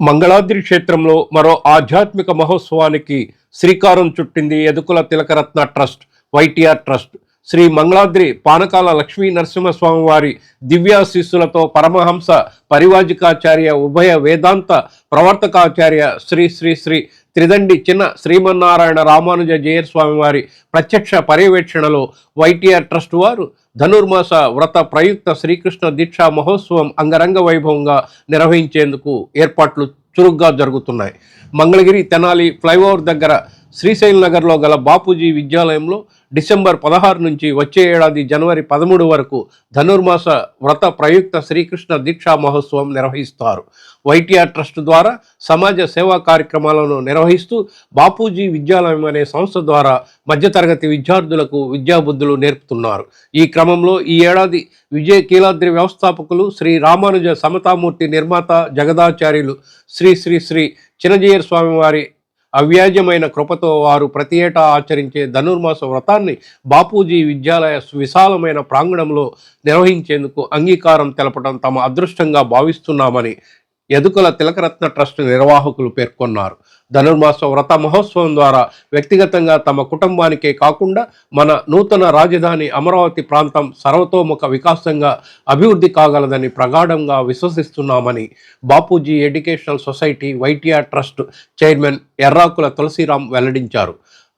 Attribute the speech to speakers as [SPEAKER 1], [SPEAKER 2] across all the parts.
[SPEAKER 1] మంగళాద్రి క్షేత్రంలో మరో ఆధ్యాత్మిక మహోత్సవానికి శ్రీకారం చుట్టింది ఎదుకుల Tilakaratna trust YTR trust. Sri Mangaladri Panakala Lakshmi Narasimhaswamy వారి దివ్యాశీస్సులతో పరమహంస పరివాజికాచార్య ఉభయ వేదాంత ప్రవర్తకాచార్య శ్రీ శ్రీ శ్రీ త్రిదండి చిన్న శ్రీమన్నారాయణ రామానుజ జయస్వామి వారి ప్రత్యక్ష పర్యవేక్షణలో వైటీఆర్ ట్రస్ట్ వారు ధనుర్మాస వ్రత ప్రయుక్త శ్రీకృష్ణ దీక్షా మహోత్సవం అంగరంగ వైభవంగా నిర్వహించేందుకు ఏర్పాట్లు చురుగ్గా జరుగుతున్నాయి. మంగళగిరి తెనాలి ఫ్లైఓవర్ దగ్గర శ్రీశైల్ నగర్లో గల బాపూజీ విద్యాలయంలో డిసెంబర్ పదహారు నుంచి వచ్చే ఏడాది జనవరి పదమూడు వరకు ధనుర్మాస వ్రత ప్రయుక్త శ్రీకృష్ణ దీక్షా మహోత్సవం నిర్వహిస్తారు. వైటీఆర్ ట్రస్ట్ ద్వారా సమాజ సేవా కార్యక్రమాలను నిర్వహిస్తూ బాపూజీ విద్యాలయం అనే సంస్థ ద్వారా మధ్యతరగతి విద్యార్థులకు విద్యాబుద్ధులు నేర్పుతున్నారు. ఈ క్రమంలో ఈ ఏడాది విజయ కీలాద్రి వ్యవస్థాపకులు శ్రీ రామానుజ సమతామూర్తి నిర్మాత జగదాచార్యులు శ్రీ శ్రీ శ్రీ చిరంజీయర్ స్వామివారి అవ్యాజ్యమైన కృపతో వారు ప్రతి ఏటా ఆచరించే ధనుర్మాస వ్రతాన్ని బాపూజీ విద్యాలయ విశాలమైన ప్రాంగణంలో నిర్వహించేందుకు అంగీకారం తెలపడం తమ అదృష్టంగా భావిస్తున్నామని యదుకుల తిలకరత్న ట్రస్ట్ నిర్వాహకులు పేర్కొన్నారు. ధనుర్మాస వ్రత మహోత్సవం ద్వారా వ్యక్తిగతంగా తమ కుటుంబానికే కాకుండా మన నూతన రాజధాని అమరావతి ప్రాంతం సర్వతోముఖ వికాసంగా అభివృద్ధి కాగలదని ప్రగాఢంగా విశ్వసిస్తున్నామని Bapuji educational society YTR trust chairman Errakula Tulasiram వెల్లడించారు.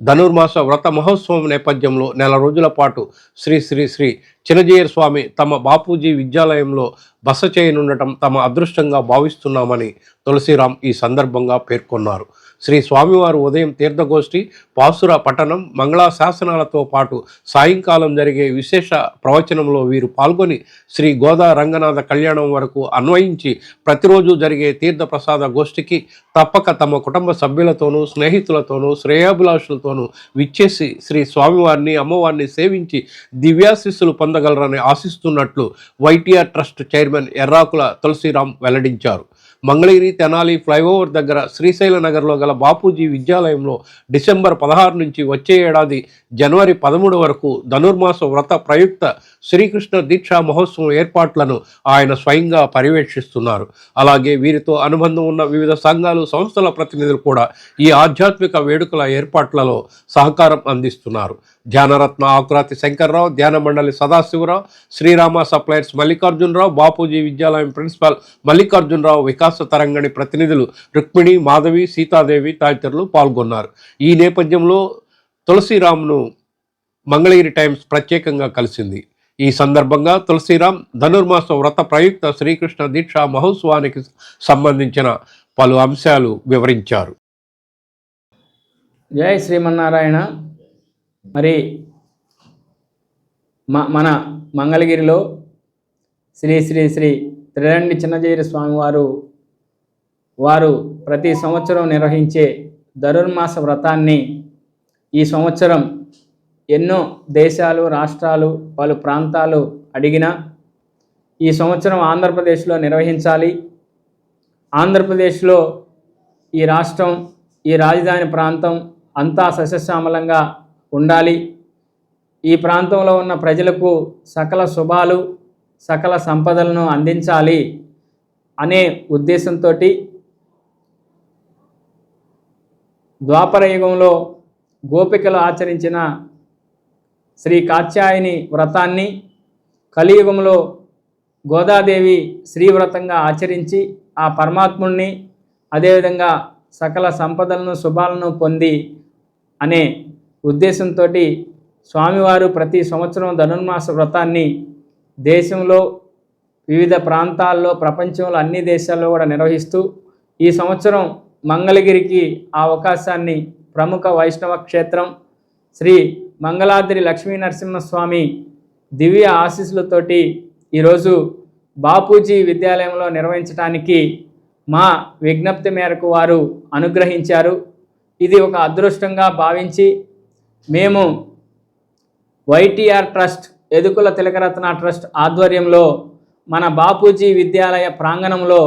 [SPEAKER 1] ధనుర్మాస వ్రత మహోత్సవం నేపథ్యంలో నెల రోజుల పాటు శ్రీ శ్రీ శ్రీ చిన్నజీయర్ స్వామి తమ బాపూజీ విద్యాలయంలో బస చేయనుండటం తమ అదృష్టంగా భావిస్తున్నామని తులసిరామ్ ఈ సందర్భంగా పేర్కొన్నారు. శ్రీ స్వామివారు ఉదయం తీర్థగోష్ఠి పాసుర పట్టణం మంగళా శాసనాలతో పాటు సాయంకాలం జరిగే విశేష ప్రవచనంలో వీరు పాల్గొని శ్రీ గోదా రంగనాథ కళ్యాణం వరకు అన్వయించి ప్రతిరోజు జరిగే తీర్థ ప్రసాద గోష్ఠికి తప్పక తమ కుటుంబ సభ్యులతోనూ స్నేహితులతోనూ శ్రేయాభిలాషులతోనూ విచ్చేసి శ్రీ స్వామివారిని అమ్మవారిని సేవించి దివ్యాశిస్సులు పొందగలరని ఆశిస్తున్నట్లు YTR trust chairman Errakula Tulasiram వెల్లడించారు. మంగళగిరి తెనాలి ఫ్లైఓవర్ దగ్గర శ్రీశైల నగర్లో గల బాపూజీ విద్యాలయంలో డిసెంబర్ పదహారు నుంచి వచ్చే ఏడాది జనవరి పదమూడు వరకు ధనుర్మాస వ్రత ప్రయుక్త శ్రీకృష్ణ దీక్షా మహోత్సవం ఏర్పాట్లను ఆయన స్వయంగా పర్యవేక్షిస్తున్నారు. అలాగే వీరితో అనుబంధం ఉన్న వివిధ సంఘాలు సంస్థల ప్రతినిధులు కూడా ఈ ఆధ్యాత్మిక వేడుకల ఏర్పాట్లలో సహకారం అందిస్తున్నారు. ధ్యానరత్న ఆకురాతి శంకర్రావు ధ్యాన మండలి సదాశివరావు శ్రీరామ సప్లయర్స్ మల్లికార్జునరావు బాపూజీ విద్యాలయం ప్రిన్సిపాల్ మల్లికార్జునరావు వికాస తరంగణి ప్రతినిధులు రుక్మిణి మాధవి సీతాదేవి తదితరులు పాల్గొన్నారు. ఈ నేపథ్యంలో తులసిరామ్ను మంగళగిరి టైమ్స్ ప్రత్యేకంగా కలిసింది. ఈ సందర్భంగా తులసిరామ్ ధనుర్మాస వ్రత ప్రయుక్త శ్రీకృష్ణ దీక్షా మహోత్సవానికి సంబంధించిన పలు అంశాలు వివరించారు.
[SPEAKER 2] జై శ్రీమన్నారాయణ. మరి మ మన మంగళగిరిలో శ్రీ శ్రీ శ్రీ త్రిదండి చిన్నజీరి స్వామివారు వారు ప్రతి సంవత్సరం నిర్వహించే ధనుర్మాస వ్రతాన్ని ఈ సంవత్సరం ఎన్నో దేశాలు రాష్ట్రాలు పలు ప్రాంతాలు అడిగినా ఈ సంవత్సరం ఆంధ్రప్రదేశ్లో నిర్వహించాలి. ఆంధ్రప్రదేశ్లో ఈ రాష్ట్రం ఈ రాజధాని ప్రాంతం అంతా సస్యశ్యామలంగా ఉండాలి. ఈ ప్రాంతంలో ఉన్న ప్రజలకు సకల శుభాలు సకల సంపదలను అందించాలి అనే ఉద్దేశంతో ద్వాపర యుగంలో గోపికలు ఆచరించిన శ్రీ కాత్యాయని వ్రతాన్ని కలియుగంలో గోదాదేవి శ్రీవ్రతంగా ఆచరించి ఆ పరమాత్ముణ్ణి అదేవిధంగా సకల సంపదలను శుభాలను పొంది అనే ఉద్దేశంతో స్వామివారు ప్రతి సంవత్సరం ధనుర్మాస వ్రతాన్ని దేశంలో వివిధ ప్రాంతాల్లో ప్రపంచంలో అన్ని దేశాల్లో కూడా నిర్వహిస్తూ ఈ సంవత్సరం మంగళగిరికి ఆ అవకాశాన్ని ప్రముఖ వైష్ణవ క్షేత్రం శ్రీ మంగళాద్రి లక్ష్మీ నరసింహస్వామి దివ్య ఆశీస్సులతోటి ఈరోజు బాపూజీ విద్యాలయంలో నిర్వహించడానికి మా విజ్ఞప్తి మేరకు వారు అనుగ్రహించారు. ఇది ఒక అదృష్టంగా భావించి మేము YTR trust Edukula Tilakaratna trust ఆధ్వర్యంలో మన బాపూజీ విద్యాలయ ప్రాంగణంలో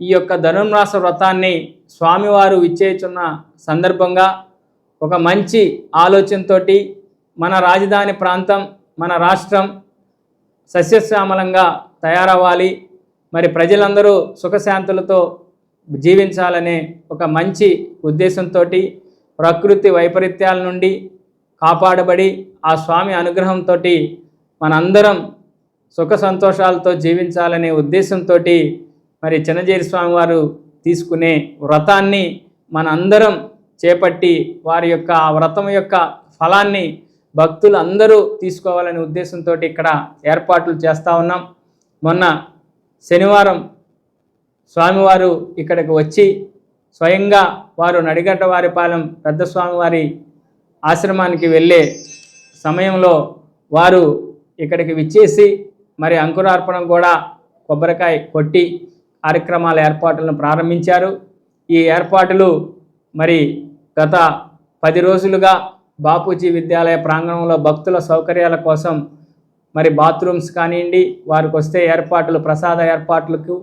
[SPEAKER 2] ఈ యొక్క ధనుర్మాస వ్రతాన్ని స్వామివారు విచ్చేచున్న సందర్భంగా ఒక మంచి ఆలోచనతోటి మన రాజధాని ప్రాంతం మన రాష్ట్రం సస్యశ్యామలంగా తయారవ్వాలి. మరి ప్రజలందరూ సుఖశాంతులతో జీవించాలనే ఒక మంచి ఉద్దేశంతో ప్రకృతి వైపరీత్యాల నుండి కాపాడబడి ఆ స్వామి అనుగ్రహంతో మనందరం సుఖ సంతోషాలతో జీవించాలనే ఉద్దేశంతో మరి చిన్నజేరి స్వామివారు తీసుకునే వ్రతాన్ని మనందరం చేపట్టి వారి యొక్క ఆ వ్రతం యొక్క ఫలాన్ని భక్తులు అందరూ తీసుకోవాలనే ఉద్దేశంతో ఇక్కడ ఏర్పాట్లు చేస్తూ ఉన్నాం. మొన్న శనివారం స్వామివారు ఇక్కడికి వచ్చి స్వయంగా వారు నడిగడ్డ వారిపాలెం పెద్ద స్వామివారి ఆశ్రమానికి వెళ్ళే సమయంలో వారు ఇక్కడికి విచ్చేసి మరి అంకురార్పణం కూడా కొబ్బరికాయ కొట్టి కార్యక్రమాల ఏర్పాట్లను ప్రారంభించారు. ఈ ఏర్పాట్లు మరి గత పది రోజులుగా బాపూజీ విద్యాలయ ప్రాంగణంలో భక్తుల సౌకర్యాల కోసం మరి బాత్రూమ్స్ కానివ్వండి వారికి వస్తే ఏర్పాట్లు ప్రసాద ఏర్పాట్లకు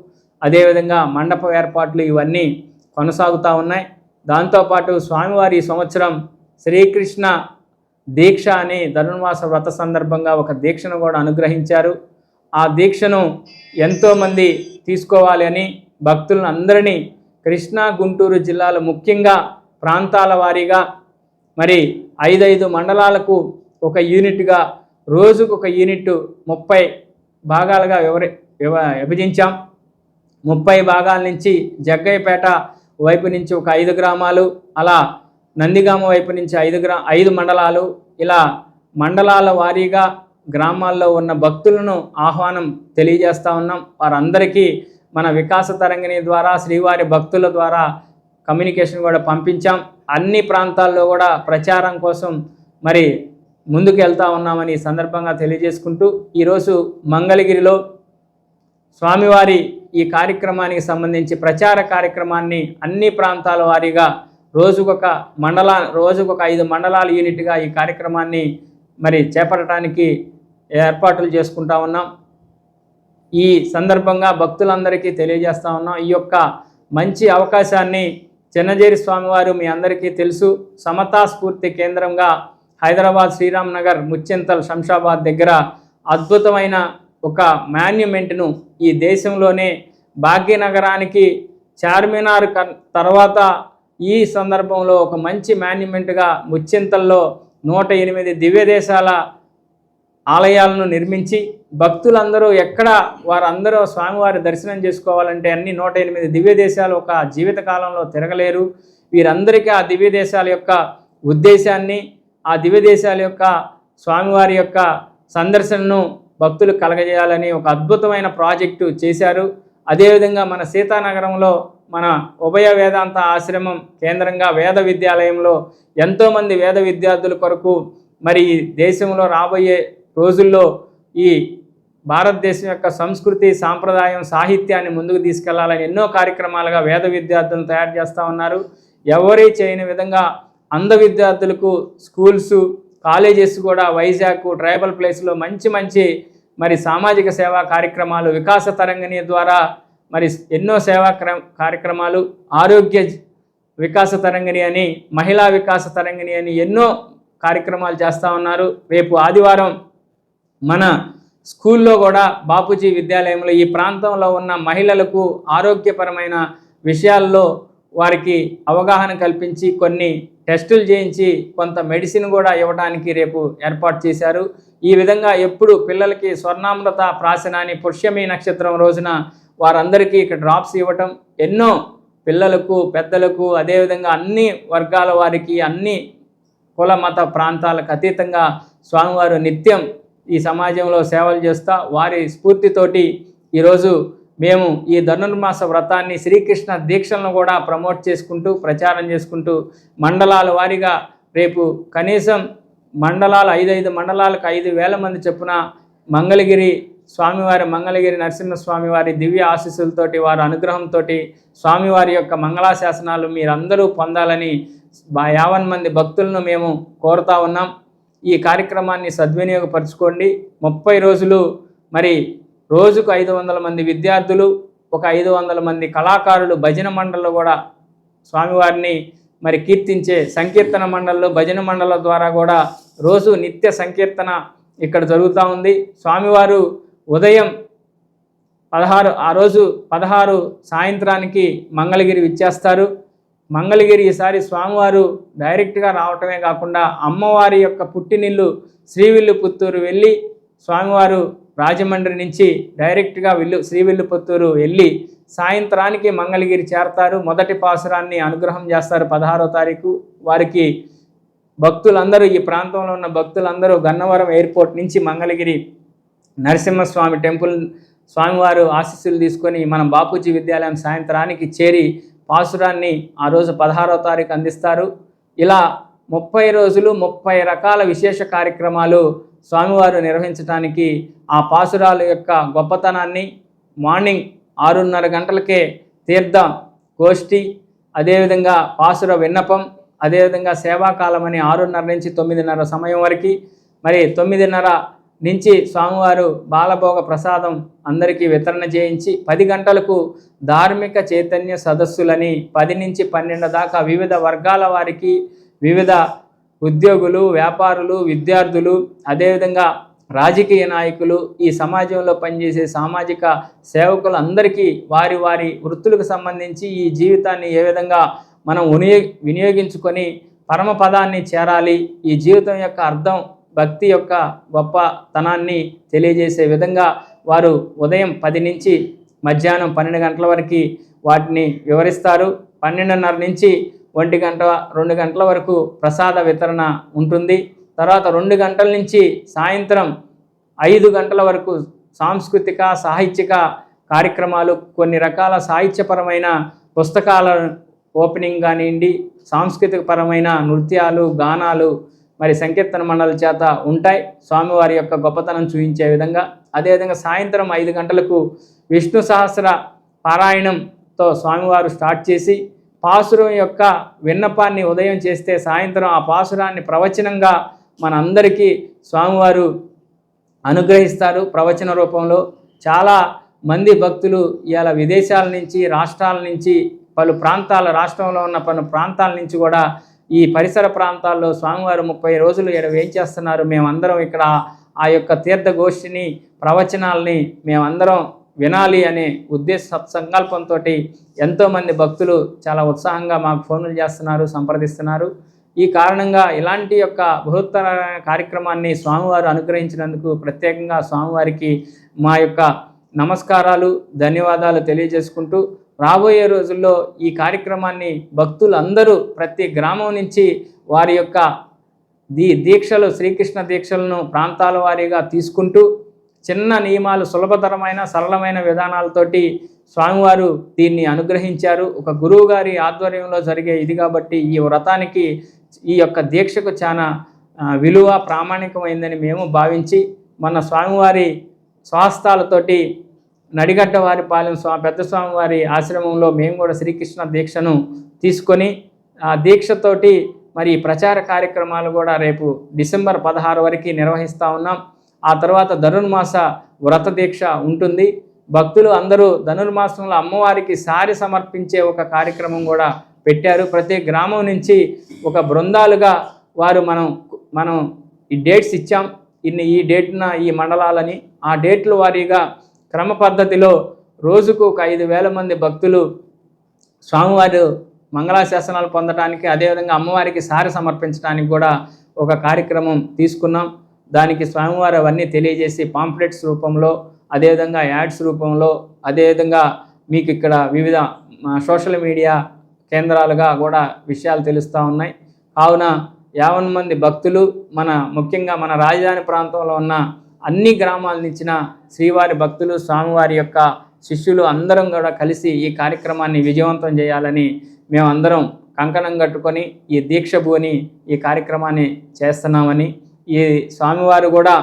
[SPEAKER 2] అదేవిధంగా మండప ఏర్పాట్లు ఇవన్నీ కొనసాగుతూ ఉన్నాయి. దాంతోపాటు స్వామివారి ఈ సంవత్సరం శ్రీకృష్ణ దీక్ష అని ధనుర్మాస వ్రత సందర్భంగా ఒక దీక్షను కూడా అనుగ్రహించారు. ఆ దీక్షను ఎంతోమంది తీసుకోవాలి అని భక్తులను అందరినీ కృష్ణా గుంటూరు జిల్లాలో ముఖ్యంగా ప్రాంతాల వారీగా మరి ఐదైదు మండలాలకు ఒక యూనిట్గా రోజుకు ఒక యూనిట్ ముప్పై భాగాలుగా వివరి వివ విభజించాం. ముప్పై భాగాల నుంచి జగ్గయ్యపేట వైపు నుంచి ఒక ఐదు గ్రామాలు అలా నందిగామ వైపు నుంచి ఐదు గ్రా ఐదు మండలాలు ఇలా మండలాల వారీగా గ్రామాల్లో ఉన్న భక్తులను ఆహ్వానం తెలియజేస్తూ ఉన్నాం. వారందరికీ మన వికాస తరంగిణి ద్వారా శ్రీవారి భక్తుల ద్వారా కమ్యూనికేషన్ కూడా పంపించాం. అన్ని ప్రాంతాల్లో కూడా ప్రచారం కోసం మరి ముందుకు వెళ్తా ఉన్నామని సందర్భంగా తెలియజేసుకుంటూ ఈరోజు మంగళగిరిలో స్వామివారి ఈ కార్యక్రమానికి సంబంధించి ప్రచార కార్యక్రమాన్ని అన్ని ప్రాంతాల వారీగా రోజుకొక మండల రోజుకొక ఐదు మండలాల యూనిట్గా ఈ కార్యక్రమాన్ని మరి చేపట్టడానికి ఏర్పాట్లు చేసుకుంటా ఉన్నాం. ఈ సందర్భంగా భక్తులందరికీ తెలియజేస్తా ఉన్నాం. ఈ యొక్క మంచి అవకాశాన్ని చిన్నజేరి స్వామివారు మీ అందరికీ తెలుసు. సమతా స్ఫూర్తి కేంద్రంగా హైదరాబాద్ శ్రీరామ్ నగర్ ముచ్చింతల్ శంషాబాద్ దగ్గర అద్భుతమైన ఒక మాన్యుమెంట్ను ఈ దేశంలోనే భాగ్యనగరానికి చార్మినార్ కన్- తర్వాత ఈ సందర్భంలో ఒక మంచి మాన్యుమెంట్గా ముచ్చింతల్లో నూట ఎనిమిది దివ్య దేశాల ఆలయాలను నిర్మించి భక్తులందరూ ఎక్కడ వారందరూ స్వామివారి దర్శనం చేసుకోవాలంటే అన్ని నూట ఎనిమిది దివ్యదేశాలు ఒక జీవితకాలంలో తిరగలేరు. వీరందరికీ ఆ దివ్యదేశాల యొక్క ఉద్దేశాన్ని ఆ దివ్యదేశాల యొక్క స్వామివారి యొక్క సందర్శనను భక్తులు కలగజేయాలని ఒక అద్భుతమైన ప్రాజెక్టు చేశారు. అదేవిధంగా మన సీతానగరంలో మన ఉభయ వేదాంత ఆశ్రమం కేంద్రంగా వేద విద్యాలయంలో ఎంతోమంది వేద విద్యార్థుల కొరకు మరి దేశంలో రాబోయే రోజుల్లో ఈ భారతదేశం యొక్క సంస్కృతి సాంప్రదాయం సాహిత్యాన్ని ముందుకు తీసుకెళ్ళాలని ఎన్నో కార్యక్రమాలుగా వేద విద్యార్థులను తయారు చేస్తూ ఉన్నారు. ఎవరీ చేయని విధంగా అంధ విద్యార్థులకు స్కూల్స్ కాలేజెస్ కూడా వైజాగ్ ట్రైబల్ ప్లేస్లో మంచి మంచి మరి సామాజిక సేవా కార్యక్రమాలు వికాస తరంగిణి ద్వారా మరి ఎన్నో సేవా క్ర- కార్యక్రమాలు ఆరోగ్య వికాస తరంగిణి అని మహిళా వికాస తరంగిణి అని ఎన్నో కార్యక్రమాలు చేస్తూ ఉన్నారు. రేపు ఆదివారం మన స్కూల్లో కూడా బాపూజీ విద్యాలయంలో ఈ ప్రాంతంలో ఉన్న మహిళలకు ఆరోగ్యపరమైన విషయాల్లో వారికి అవగాహన కల్పించి కొన్ని టెస్టులు చేయించి కొంత మెడిసిన్ కూడా ఇవ్వడానికి రేపు ఏర్పాటు చేశారు. ఈ విధంగా ఎప్పుడు పిల్లలకి స్వర్ణామృత ప్రాసనాన్ని పుష్యమి నక్షత్రం రోజున వారందరికీ ఇక్కడ డ్రాప్స్ ఇవ్వటం ఎన్నో పిల్లలకు పెద్దలకు అదేవిధంగా అన్ని వర్గాల వారికి అన్ని కుల మత ప్రాంతాలకు అతీతంగా స్వామివారు నిత్యం ఈ సమాజంలో సేవలు చేస్తా వారి స్ఫూర్తితోటి ఈరోజు మేము ఈ ధనుర్మాస వ్రతాన్ని శ్రీకృష్ణ దీక్షలను కూడా ప్రమోట్ చేసుకుంటూ ప్రచారం చేసుకుంటూ మండలాల వారీగా రేపు కనీసం మండలాలు ఐదైదు మండలాలకు ఐదు వేల మంది చొప్పున మంగళగిరి స్వామివారి మంగళగిరి నరసింహస్వామి వారి దివ్య ఆశీస్సులతోటి వారి అనుగ్రహంతో స్వామివారి యొక్క మంగళాశాసనాలు మీరందరూ పొందాలని యావన్ మంది భక్తులను మేము కోరుతా ఉన్నాం. ఈ కార్యక్రమాన్ని సద్వినియోగపరచుకోండి. ముప్పై రోజులు మరి రోజుకు ఐదు వందల మంది విద్యార్థులు ఒక ఐదు వందల మంది కళాకారులు భజన మండళ్ళు కూడా స్వామివారిని మరి కీర్తించే సంకీర్తన మండళ్ళు భజన మండళ్ళ ద్వారా కూడా రోజు నిత్య సంకీర్తన ఇక్కడ జరుగుతూ ఉంది. స్వామివారు ఉదయం పదహారు ఆ రోజు పదహారు సాయంత్రానికి మంగళగిరి విచ్చేస్తారు. మంగళగిరి ఈసారి స్వామివారు డైరెక్ట్గా రావటమే కాకుండా అమ్మవారి యొక్క పుట్టినిల్లు శ్రీవిల్లుపుత్తూరు వెళ్ళి స్వామివారు రాజమండ్రి నుంచి డైరెక్ట్గా విల్లు శ్రీవిల్లుపుత్తూరు వెళ్ళి సాయంత్రానికి మంగళగిరి చేరతారు. మొదటి పాసురాన్ని అనుగ్రహం చేస్తారు పదహారో తారీఖు. వారికి భక్తులందరూ ఈ ప్రాంతంలో ఉన్న భక్తులందరూ గన్నవరం ఎయిర్పోర్ట్ నుంచి మంగళగిరి నరసింహస్వామి టెంపుల్ స్వామివారు ఆశీస్సులు తీసుకొని మనం బాపూజీ విద్యాలయం సాయంత్రానికి చేరి పాసురాన్ని ఆ రోజు పదహారవ తారీఖు అందిస్తారు. ఇలా ముప్పై రోజులు ముప్పై రకాల విశేష కార్యక్రమాలు స్వామివారు నిర్వహించడానికి ఆ పాసురాల యొక్క గొప్పతనాన్ని మార్నింగ్ ఆరున్నర గంటలకే తీర్థ గోష్ఠి అదేవిధంగా పాసుర విన్నపం అదేవిధంగా సేవాకాలం అని ఆరున్నర నుంచి తొమ్మిదిన్నర సమయం వరకు. మరి తొమ్మిదిన్నర నుంచి స్వామివారు బాలభోగ ప్రసాదం అందరికీ వితరణ చేయించి పది గంటలకు ధార్మిక చైతన్య సదస్సులని పది నుంచి పన్నెండు దాకా వివిధ వర్గాల వారికి వివిధ ఉద్యోగులు వ్యాపారులు విద్యార్థులు అదేవిధంగా రాజకీయ నాయకులు ఈ సమాజంలో పనిచేసే సామాజిక సేవకులు అందరికీ వారి వారి వృత్తులకు సంబంధించి ఈ జీవితాన్ని ఏ విధంగా మనం వినియో వినియోగించుకొని పరమపదాన్ని చేరాలి ఈ జీవితం యొక్క అర్థం భక్తి యొక్క గొప్పతనాన్ని తెలియజేసే విధంగా వారు ఉదయం పది నుంచి మధ్యాహ్నం పన్నెండు గంటల వరకు వాటిని వివరిస్తారు. పన్నెండున్నర నుంచి ఒంటి గంట రెండు గంటల వరకు ప్రసాద వితరణ ఉంటుంది. తర్వాత రెండు గంటల నుంచి సాయంత్రం ఐదు గంటల వరకు సాంస్కృతిక సాహిత్యక కార్యక్రమాలు కొన్ని రకాల సాహిత్యపరమైన పుస్తకాల ఓపెనింగ్ కానివ్వండి సాంస్కృతిక పరమైన నృత్యాలు గానాలు మరి సంకీర్తన మండలి చేత ఉంటాయి. స్వామివారి యొక్క గొప్పతనం చూపించే విధంగా అదేవిధంగా సాయంత్రం ఐదు గంటలకు విష్ణు సహస్ర పారాయణంతో స్వామివారు స్టార్ట్ చేసి పాసురం యొక్క విన్నపాన్ని ఉదయం చేస్తే సాయంత్రం ఆ పాసురాన్ని ప్రవచనంగా మనందరికీ స్వామివారు అనుగ్రహిస్తారు. ప్రవచన రూపంలో చాలా మంది భక్తులు ఇవాళ విదేశాల నుంచి రాష్ట్రాల నుంచి పలు ప్రాంతాల రాష్ట్రంలో ఉన్న పలు ప్రాంతాల నుంచి కూడా ఈ పరిసర ప్రాంతాల్లో స్వామివారు ముప్పై రోజులు ఏం వేయించేస్తున్నారు మేమందరం ఇక్కడ ఆ యొక్క తీర్థగోష్ఠిని ప్రవచనాల్ని మేమందరం వినాలి అనే ఉద్దేశ సంకల్పంతో ఎంతోమంది భక్తులు చాలా ఉత్సాహంగా మాకు ఫోన్లు చేస్తున్నారు సంప్రదిస్తున్నారు. ఈ కారణంగా ఇలాంటి యొక్క బృహత్తర కార్యక్రమాన్ని స్వామివారు అనుగ్రహించినందుకు ప్రత్యేకంగా స్వామివారికి మా యొక్క నమస్కారాలు ధన్యవాదాలు తెలియజేసుకుంటూ రాబోయే రోజుల్లో ఈ కార్యక్రమాన్ని భక్తులందరూ ప్రతి గ్రామం నుంచి వారి యొక్క దీ దీక్షలు శ్రీకృష్ణ దీక్షలను ప్రాంతాల వారీగా తీసుకుంటూ చిన్న నియమాలు సులభతరమైన సరళమైన విధానాలతోటి స్వామివారు దీన్ని అనుగ్రహించారు. ఒక గురువు గారి ఆధ్వర్యంలో జరిగే ఇది కాబట్టి ఈ వ్రతానికి ఈ యొక్క దీక్షకు చాలా విలువ ప్రామాణికమైందని మేము భావించి మన స్వామివారి స్వాస్థాలతోటి నడిగడ్డ వారి పాలెం స్వామి పెద్ద స్వామివారి ఆశ్రమంలో మేము కూడా శ్రీకృష్ణ దీక్షను తీసుకొని ఆ దీక్షతోటి మరి ప్రచార కార్యక్రమాలు కూడా రేపు డిసెంబర్ పదహారు వరకు నిర్వహిస్తూ ఉన్నాం. ఆ తర్వాత ధనుర్మాస వ్రత దీక్ష ఉంటుంది. భక్తులు అందరూ ధనుర్మాసంలో అమ్మవారికి సారి సమర్పించే ఒక కార్యక్రమం కూడా పెట్టారు. ప్రతి గ్రామం నుంచి ఒక బృందాలుగా వారు మనం మనం ఈ డేట్స్ ఇచ్చాం. ఇన్ని ఈ డేట్న ఈ మండలాలని ఆ డేట్లు వారీగా క్రమ పద్ధతిలో రోజుకు ఒక ఐదు వేల మంది భక్తులు స్వామివారు మంగళాశాసనాలు పొందడానికి అదేవిధంగా అమ్మవారికి సారి సమర్పించడానికి కూడా ఒక కార్యక్రమం తీసుకున్నాం. దానికి స్వామివారు అవన్నీ తెలియజేసి పాంప్లెట్స్ రూపంలో అదేవిధంగా యాడ్స్ రూపంలో అదేవిధంగా మీకు ఇక్కడ వివిధ సోషల్ మీడియా కేంద్రాలుగా కూడా విషయాలు తెలుస్తూ ఉన్నాయి. కావున యావన్ మంది భక్తులు మన ముఖ్యంగా మన రాజధాని ప్రాంతంలో ఉన్న అన్ని గ్రామాల నుంచిన శ్రీవారి భక్తులు స్వామివారి యొక్క శిష్యులు అందరం కూడా కలిసి ఈ కార్యక్రమాన్ని విజయవంతం చేయాలని మేమందరం కంకణం కట్టుకొని ఈ దీక్ష భూని ఈ కార్యక్రమాన్ని చేస్తున్నామని ఈ స్వామివారు కూడా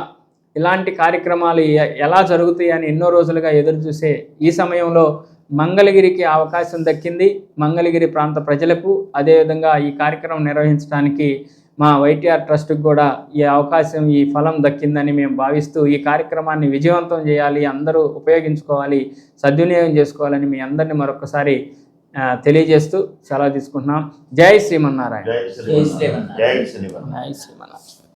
[SPEAKER 2] ఇలాంటి కార్యక్రమాలు ఎలా జరుగుతాయి అని ఎన్నో రోజులుగా ఎదురు చూసే ఈ సమయంలో మంగళగిరికి అవకాశం దక్కింది. మంగళగిరి ప్రాంత ప్రజలకు అదేవిధంగా ఈ కార్యక్రమం నిర్వహించడానికి మా వైటీఆర్ ట్రస్ట్కి కూడా ఈ అవకాశం ఈ ఫలం దక్కిందని మేము భావిస్తూ ఈ కార్యక్రమాన్ని విజయవంతం చేయాలి అందరూ ఉపయోగించుకోవాలి సద్వినియోగం చేసుకోవాలని మీ అందరినీ మరొకసారి తెలియజేస్తూ సెలవు తీసుకుంటున్నాం. జై శ్రీమన్నారాయణ.
[SPEAKER 3] జై శ్రీమన్నారాయణ. జై శ్రీమన్నారాయణ.
[SPEAKER 2] జై శ్రీమన్నారాయణ.